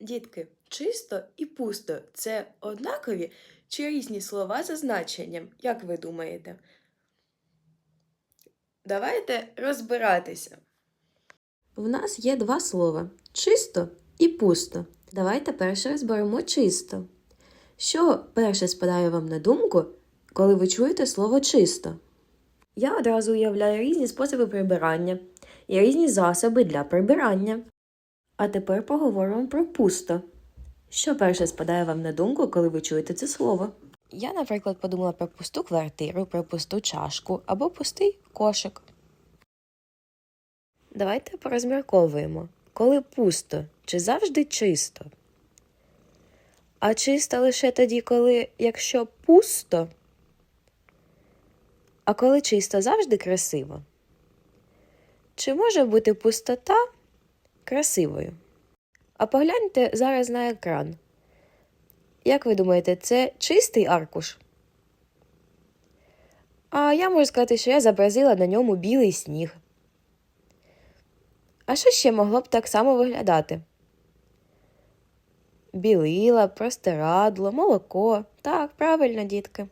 Дітки, чисто і пусто це однакові чи різні слова за значенням, як ви думаєте? Давайте розбиратися. В нас є два слова чисто і пусто. Давайте перше розберемо чисто. Що перше спадає вам на думку, коли ви чуєте слово чисто? Я одразу уявляю різні способи прибирання і різні засоби для прибирання. А тепер поговоримо про пусто. Що перше спадає вам на думку, коли ви чуєте це слово? Я, наприклад, подумала про пусту квартиру, про пусту чашку або пустий кошик. Давайте порозмірковуємо, коли пусто, чи завжди чисто? А чисто лише тоді, коли якщо пусто, а коли чисто завжди красиво? Чи може бути пустота красивою? А погляньте зараз на екран. Як ви думаєте, це чистий аркуш? А я можу сказати, що я зобразила на ньому білий сніг. А що ще могло б так само виглядати? Білила, простирадло, молоко. Так, правильно, дітки.